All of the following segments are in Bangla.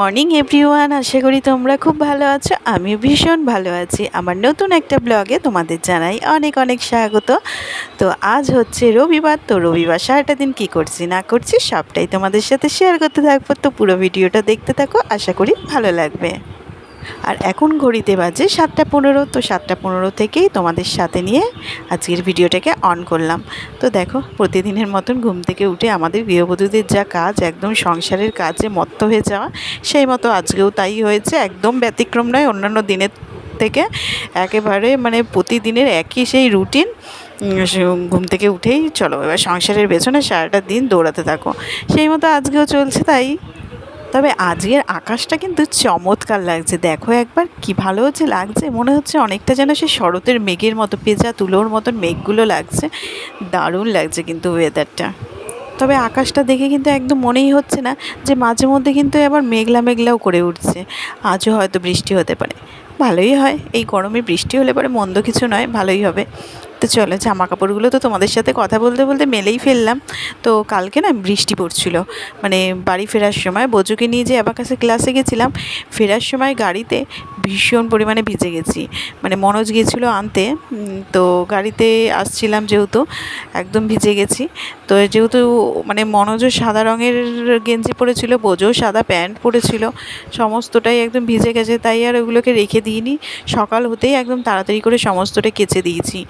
Morning, everyone. আশা করি তোমরা খুব ভালো আছো, আমিও ভীষণ ভালো আছি। আমার নতুন একটা ব্লগে তোমাদের জানাই অনেক অনেক স্বাগত। তো আজ হচ্ছে রবিবার, তো রবিবার সারাটা দিন কী করছি, না করছি সবটাই তোমাদের সাথে শেয়ার করতে থাকব। তো পুরো ভিডিওটা দেখতে থাকো, আশা করি ভালো লাগবে। আর এখন ঘড়িতে বাজে সাতটা পনেরো, তো সাতটা পনেরো থেকেই তোমাদের সাথে নিয়ে আজকের ভিডিওটাকে অন করলাম। তো দেখো, প্রতিদিনের মতন ঘুম থেকে উঠে আমাদের গৃহবধূদের যা কাজ, একদম সংসারের কাজে মত্ত হয়ে যাওয়া, সেই মতো আজকেও তাই হয়েছে। একদম ব্যতিক্রম নয়, অন্যান্য দিনের থেকে একেবারে মানে প্রতিদিনের একই সেই রুটিন ঘুম থেকে উঠেই চলো, এবার সংসারের পেছনে সারাটা দিন দৌড়াতে থাকো। সেই মতো আজকেও চলছে তাই। তবে আজকের আকাশটা কিন্তু চমৎকার লাগছে। দেখো একবার কি ভালো হচ্ছে লাগছে। মনে হচ্ছে অনেকটা যেন সে শরতের মেঘের মতো পেঁচা তুলোর মতন মেঘগুলো লাগছে। দারুণ লাগছে কিন্তু ওয়েদারটা তবে আকাশটা দেখে কিন্তু একদম মনেই হচ্ছে না যে মাঝে মধ্যে কিন্তু আবার মেঘলা মেঘলাও করে উঠছে। আজও হয়তো বৃষ্টি হতে পারে। ভালোই হয়। এই গরমে বৃষ্টি হলে পরে মন্দ কিছু নয়, ভালোই হবে। তো চলো জামা কাপড়গুলো তো তোমাদের সাথে কথা বলতে বলতে মেলেই ফেললাম। তো কালকে না বৃষ্টি পড়ছিল মানে বাড়ি ফেরার সময় বোঝুকে নিয়ে যে আবার কাছে ক্লাসে গেছিলাম, ফেরার সময় গাড়িতে ভীষণ পরিমাণে ভিজে গেছি মানে মনোজ গিয়েছিল আনতে তো গাড়িতে আসছিলাম যেহেতু, একদম ভিজে গেছি। তো যেহেতু মানে মনোজও সাদা রঙের গেঞ্জি পরেছিল বোঝও সাদা প্যান্ট পরেছিল, সমস্তটাই একদম ভিজে গেছে, তাই আর ওগুলোকে রেখে দিইনি। সকাল হতেই একদম তাড়াতাড়ি করে সমস্তটা কেচে দিয়েছি।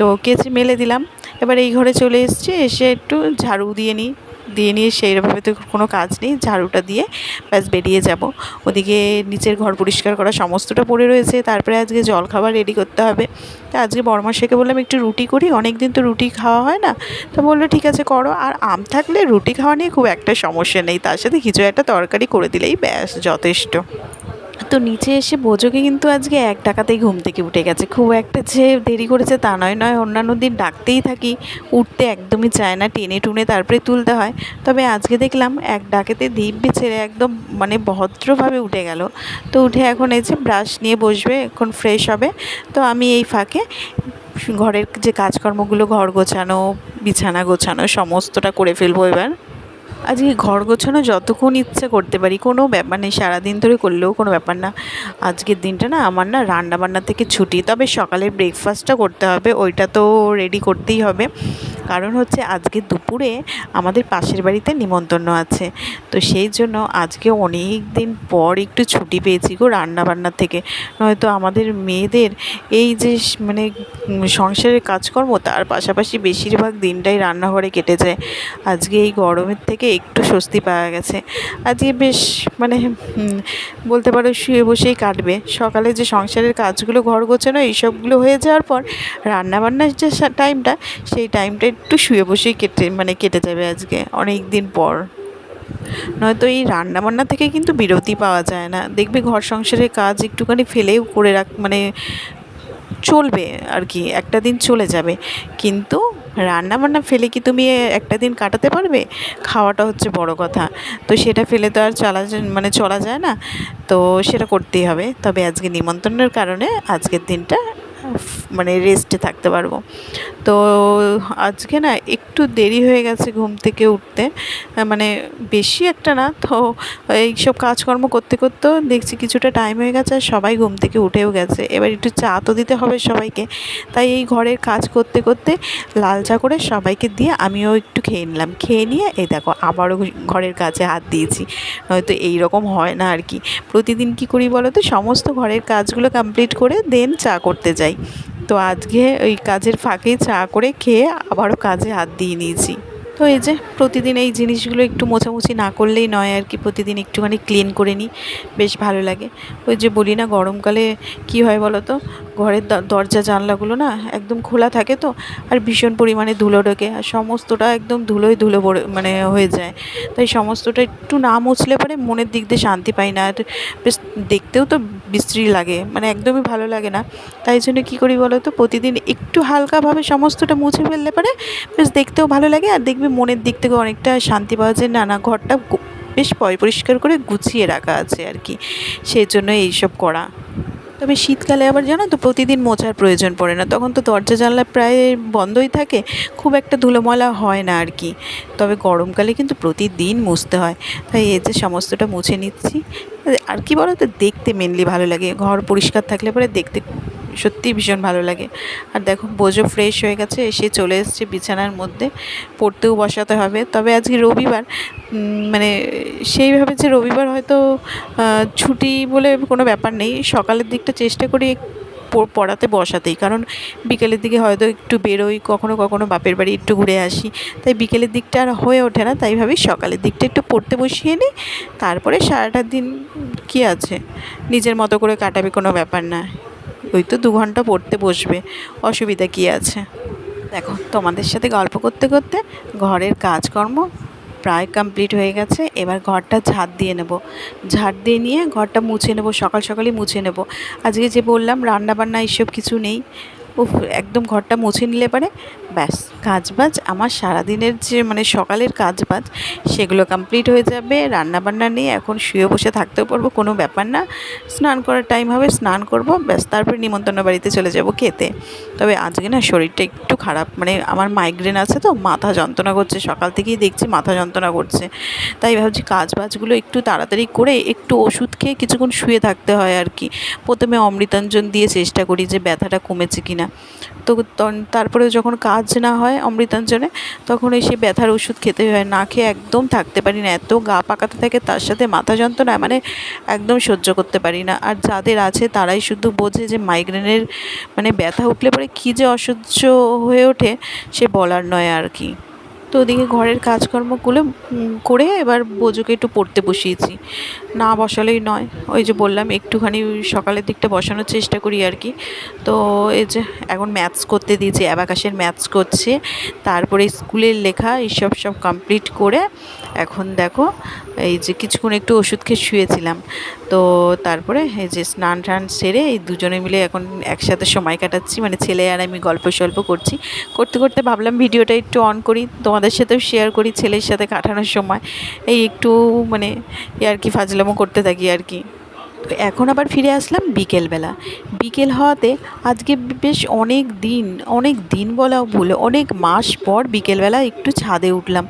তো কেচে মেলে দিলাম। এবার এই ঘরে চলে এসেছি, এসে একটু ঝাড়ু দিয়ে নিই। দিয়ে নিয়ে সেইভাবে তো কোনো কাজ নেই, ঝাড়ুটা দিয়ে ব্যাস বেরিয়ে যাব। ওদিকে নিচের ঘর পরিষ্কার করা সমস্তটা পড়ে রয়েছে, তারপরে আজকে জল খাবার রেডি করতে হবে। তো আজকে বড়মাসেকে বললাম একটু রুটি করি অনেক দিন তো রুটি খাওয়া হয় না। তো বলল, ঠিক আছে, করো। আর আম থাকলে রুটি খাওয়া নিয়ে খুব একটা সমস্যা নেই, তার সাথে কিছু একটা তরকারি করে দিলেই ব্যাস যথেষ্ট। তো নিচে এসে বোঝোকে কিন্তু আজকে এক টাকাতেই ঘুম থেকে উঠে গেছে। খুব একটা যে দেরি করেছে তা নয় নয়, অন্যান্য দিন ডাকতেই থাকি, উঠতে একদমই চায় না, টেনে টুনে তারপরে তুলতে হয়। তবে আজকে দেখলাম এক ডাকেতে দিব্যি ছেড়ে একদম মানে ভদ্রভাবে উঠে গেল। তো উঠে এখন এসে ব্রাশ নিয়ে বসবে, এখন ফ্রেশ হবে। তো আমি এই ফাঁকে ঘরের যে কাজকর্মগুলো, ঘর গোছানো, বিছানা গোছানো, সমস্তটা করে ফেলব এবার। আজকে ঘর গোছানো যতক্ষণ ইচ্ছে করতে পারি, কোনো ব্যাপার নেই সারাদিন ধরে করলেও কোনো ব্যাপার না। আজকের দিনটা না আমার না রান্নাবান্না থেকে ছুটি, তবে সকালে ব্রেকফাস্টটা করতে হবে, ওইটা তো রেডি করতেই হবে। কারণ হচ্ছে আজকে দুপুরে আমাদের পাশের বাড়িতে নিমন্ত্রণ আছে। তো সেই জন্য আজকে অনেক দিন পর একটু ছুটি পেয়েছি গো রান্নাবান্নার থেকে। নয়তো আমাদের মেয়েদের এই যে মানে সংসারের কাজকর্ম, তার পাশাপাশি বেশিরভাগ দিনটাই রান্নাঘরে কেটে যায়। আজকে এই গরমের থেকে একটু স্বস্তি পাওয়া গেছে। আজকে বেশ মানে বলতে পারো শুয়ে বসেই কাটবে। সকালে যে সংসারের কাজগুলো ঘর গোছানো এইসবগুলো হয়ে যাওয়ার পর রান্নাবান্নার যে টাইমটা, সেই টাইমটা একটু শুয়ে বসেই কেটে মানে কেটে যাবে আজকে অনেক দিন পর। নয়তো এই রান্নাবান্না থেকে কিন্তু বিরতি পাওয়া যায় না। দেখবে ঘর সংসারের কাজ একটুখানি ফেলেও করে রাখ মানে চলবে আর কি, একটা দিন চলে যাবে। কিন্তু রান্না বান্না ফেলে কি তুমি একটা দিন কাটাতে পারবে? খাওয়াটা হচ্ছে বড় কথা। তো সেটা ফেলে তো আর চলা মানে চলা যায় না। তো সেটা করতেই হবে। তবে আজকে নিমন্ত্রণের কারণে আজকের দিনটা মানে রেস্টে থাকতে পারব। তো আজকে না একটু দেরি হয়ে গেছে ঘুম থেকে উঠতে। মানে বেশি একটা না, তো এইসব কাজকর্ম করতে করতেও দেখছি কিছুটা টাইম হয়ে গেছে আর সবাই ঘুম থেকে উঠেও গেছে। এবার একটু চা তো দিতে হবে সবাইকে। তাই এই ঘরের কাজ করতে করতে লাল চা করে সবাইকে দিয়ে আমিও একটু খেয়ে নিলাম। খেয়ে নিয়ে এই দেখো আবারও ঘরের কাজে হাত দিয়েছি। হয়তো এই রকম হয় না আর কি। প্রতিদিন কি করি বলো তো? সমস্ত ঘরের কাজগুলো কমপ্লিট করে দেন চা করতে যাই। তো আজকে ওই কাজের ফাঁকেই চা করে খেয়ে আবারও কাজে হাত দিয়ে নিয়েছি। তো এই যে প্রতিদিন এই জিনিসগুলো একটু মোছামুছি না করলেই নয় আর কি, প্রতিদিন একটুখানি ক্লিন করে নিই, বেশ ভালো লাগে। ওই যে বলি না গরমকালে কি হয় বলো তো ঘরের দরজা, জানলাগুলো না একদম খোলা থাকে তো, আর ভীষণ পরিমাণে ধুলো ঢোকে, আর সমস্তটা একদম ধুলোই ধুলো মানে হয়ে যায়। তাই সমস্তটা একটু না মুছলে পরে মনের দিক দিয়ে শান্তি পাই না, আর বেশ দেখতেও তো বিশ্রী লাগে মানে একদমই ভালো লাগে না। তাই জন্য কী করি বলো তো, প্রতিদিন একটু হালকাভাবে সমস্তটা মুছে ফেললে পরে বেশ দেখতেও ভালো লাগে, আর দেখবি মনের দিক থেকে অনেকটা শান্তি পাওয়া যায়। না না, ঘরটা বেশ পরিষ্কার করে গুছিয়ে রাখা আছে আর কি, সেই জন্য এইসব করা। তবে শীতকালে আবার জানো তো, প্রতিদিন মোছার প্রয়োজন পড়ে না। তখন তো দরজা জানলা প্রায় বন্ধই থাকে, খুব একটা ধুলোমলা হয় না আর কি। তবে গরমকালে কিন্তু প্রতিদিন মুছতে হয়। তাই এই যে সমস্তটা মুছে নিচ্ছি। আর কি বলো তো দেখতে মেনলি ভালো লাগে। ঘর পরিষ্কার থাকলে পরে দেখতে সত্যিই ভীষণ ভালো লাগে। আর দেখো, বোঝো ফ্রেশ হয়ে গেছে, এসে চলে এসছে বিছানার মধ্যে। পড়তেও বসাতে হবে। তবে আজকে রবিবার মানে সেইভাবে যে রবিবার হয়তো ছুটি বলে কোনো ব্যাপার নেই। সকালের দিকটা চেষ্টা করি পড়াতে বসাতেই। কারণ বিকেলের দিকে হয়তো একটু বেরোই, কখনো কখনো বাপের বাড়ি একটু ঘুরে আসি। তাই বিকেলের দিকটা আর হয়ে ওঠে না, তাই ভাবি সকালের দিকটা একটু পড়তে বসিয়ে নিই। তারপরে সারাটা দিন কী আছে? নিজের মতো করে কাটাবে কোনো ব্যাপার না। ওই তো দু ঘণ্টা পড়তে বসবে, অসুবিধা কী আছে? দেখো, তোমাদের সাথে গল্প করতে করতে ঘরের কাজকর্ম প্রায় কমপ্লিট হয়ে গেছে, এবার ঘরটা ঝাড় দিয়ে নেব। ঝাড় দিয়ে নিয়ে ঘরটা মুছে নেব, সকাল সকালই মুছে নেব। আজকে যে বললাম রান্না বান্না এইসব কিছু নেই উফ, একদম ঘরটা মুছে নিলে পারে। ব্যাস, কাজবাজ, আমার সারাদিনের যে মানে সকালের কাজবাজ, সেগুলো কমপ্লিট হয়ে যাবে। রান্নাবান্না নিয়ে এখন শুয়ে বসে থাকতেও পারব, কোনো ব্যাপার না। স্নান করার টাইম হবে, স্নান করব, ব্যাস, তারপরে নিমন্ত্রণ বাড়িতে চলে যাব খেতে। তবে আজকে না শরীরটা একটু খারাপ মানে আমার মাইগ্রেন আছে তো, মাথা যন্ত্রণা করছে, সকাল থেকেই দেখছি মাথা যন্ত্রণা করছে। তাই ভাবছি কাজ বাজগুলো একটু তাড়াতাড়ি করে একটু ওষুধ খেয়ে কিছুক্ষণ শুয়ে থাকতে হয় আর কি। প্রথমে অমৃতাঞ্জন দিয়ে চেষ্টা করি যে ব্যথাটা কমেছে কিনা। তো তারপরে যখন কাজ না হয় অমৃতাঞ্জনে, তখন সেই ব্যথার ওষুধ খেতে হয়। না খেয়ে একদম থাকতে পারি না। এত গা পাকাতে থাকে, তার সাথে মাথা যন্ত্রণা মানে একদম সহ্য করতে পারি না। আর যাদের আছে, তারাই শুধু বোঝে যে মাইগ্রেনের মানে ব্যথা উঠলে পরে কী যে অসহ্য হয়ে ওঠে, সে বলার নয় আর কি। তো ওদিকে ঘরের কাজকর্মগুলো করে এবার বোজোকে একটু পড়তে বসিয়েছি। না বসালেই নয়, ওই যে বললাম একটুখানি সকালের দিকটা বসানোর চেষ্টা করি আর কি। তো এই যে এখন ম্যাথস করতে দিয়েছি অ্যাবাকাশের ম্যাথস করছে, তারপরে স্কুলের লেখা, এইসব সব কমপ্লিট করে এখন দেখো এই যে কিছুক্ষণ একটু ওষুধ খেয়ে শুয়েছিলাম। তো তারপরে এই যে স্নান টান সেরে এই দুজনে মিলে এখন একসাথে সময় কাটাচ্ছি। মানে ছেলে আর আমি গল্প সল্প করছি। করতে করতে ভাবলাম ভিডিওটা একটু অন করি। তোমাদের সাথেও শেয়ার করি ছেলের সাথে কাটানোর সময়। এই একটু মানে আর কি ফাজলামো করতে থাকি আর কি। এখন আবার ফিরে আসলাম বিকেলবেলা। বিকেল হওয়াতে আজকে বেশ অনেক দিন অনেক দিন বলাও ভুল, অনেক মাস পর বিকেলবেলা একটু ছাদে উঠলাম।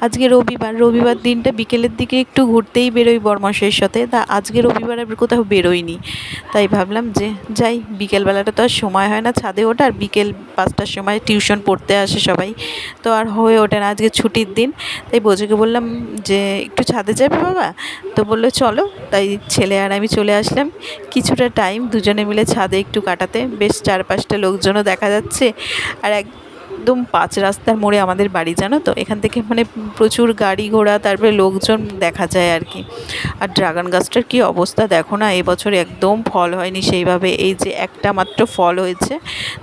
আজকে রবিবার রবিবার দিনটা বিকেলের দিকে একটু ঘুরতেই বেরোই বরমাসের সাথে। তা আজকে রবিবার আর কোথাও বেরোইনি। তাই ভাবলাম যে যাই, বিকেলবেলাটা তো আর সময় হয় না ছাদে ওঠা আর বিকেল পাঁচটার সময় টিউশন পড়তে আসে সবাই। তো আর হয়ে ওঠে না আজকে ছুটির দিন। তাই বোঝাকে বললাম যে, একটু ছাদে যাবে বাবা? তো বলল, চলো। তাই ছেলে আর আমি চলে আসলাম। কিছুটা টাইম দুজনে মিলে ছাদে একটু কাটাতে। বেশ চার পাঁচটা লোকজনও দেখা যাচ্ছে। আর এক একদম পাঁচ রাস্তার মোড়ে আমাদের বাড়ি, জানো তো? এখান থেকে মানে প্রচুর গাড়ি ঘোড়া, তারপরে লোকজন দেখা যায় আর কি। আর ড্রাগন গাছটার কী অবস্থা দেখো না? এবছর একদম ফল হয়নি সেইভাবে। এই যে একটা মাত্র ফল হয়েছে,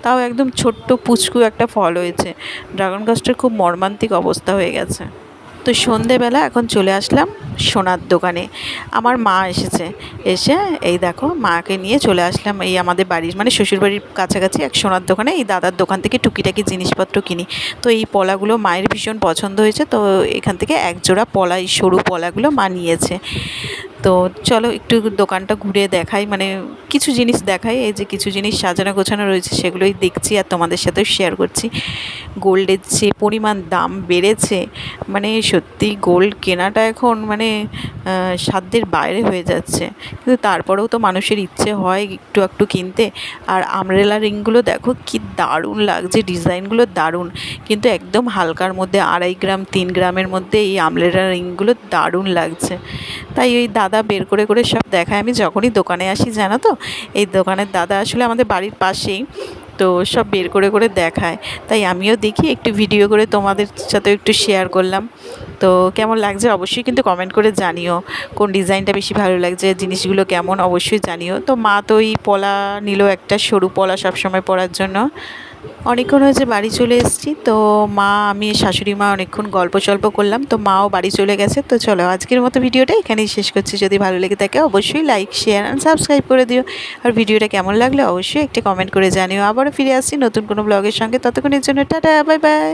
তাও একদম ছোট্ট পুচকু একটা ফল হয়েছে। ড্রাগন গাছটার খুব মর্মান্তিক অবস্থা হয়ে গেছে। তো সন্ধেবেলা এখন চলে আসলাম সোনার দোকানে। আমার মা এসেছে। এসে এই দেখো, মাকে নিয়ে চলে আসলাম এই আমাদের বাড়ির মানে শ্বশুরবাড়ির কাছাকাছি এক সোনার দোকানে। এই দাদার দোকান থেকে টুকিটাকি জিনিসপত্র কিনি। তো এই পলাগুলো মায়ের ভীষণ পছন্দ হয়েছে। তো এখান থেকে এক জোড়া পলা এই সরু পলাগুলো মা নিয়েছে। তো চলো একটু দোকানটা ঘুরে দেখাই মানে কিছু জিনিস দেখাই, এই যে কিছু জিনিস সাজানো গোছানো রয়েছে সেগুলোই দেখছি আর তোমাদের সাথেও শেয়ার করছি। গোল্ডের যে পরিমাণ দাম বেড়েছে মানে সত্যি গোল্ড কেনাটা এখন মানে সাধ্যের বাইরে হয়ে যাচ্ছে। কিন্তু তারপরেও তো মানুষের ইচ্ছে হয় একটু একটু কিনতে। আর আমরেলা রিংগুলো দেখো কি দারুণ লাগছে, ডিজাইনগুলো দারুণ। কিন্তু একদম হালকার মধ্যে আড়াই গ্রাম, তিন গ্রামের মধ্যে এই আমরেলা রিংগুলো দারুণ লাগছে। তাই ওই দাদা বের করে করে সব দেখায়। আমি যখনই দোকানে আসি, জানো তো? এই দোকানের দাদা আসলে আমাদের বাড়ির পাশেই, তো সব বের করে করে দেখায়। তাই আমিও দেখি, একটু ভিডিও করে তোমাদের সাথে একটু শেয়ার করলাম। তো কেমন লাগছে? অবশ্যই কিন্তু কমেন্ট করে জানিও। কোন ডিজাইনটা বেশি ভালো লাগছে? জিনিসগুলো কেমন? অবশ্যই জানিও। তো মা তো ওই পলা নিল একটা সরু পলা সবসময় পরার জন্য। অনেকক্ষণ হয়েছে বাড়ি চলে এসেছি, তো মা, আমি শাশুড়ি মা অনেকক্ষণ গল্প চল্প করলাম, তো মাও বাড়ি চলে গেছে, তো চলো আজকের মতো ভিডিওটা এখানেই শেষ করছি। যদি ভালো লেগে থাকে অবশ্যই লাইক শেয়ার অ্যান্ড সাবস্ক্রাইব করে দিও। আর ভিডিওটা কেমন লাগলে অবশ্যই একটি কমেন্ট করে জানিও। আবারও ফিরে আসছি নতুন কোনো ব্লগের সঙ্গে, ততক্ষণের জন্য টাটা বাই বাই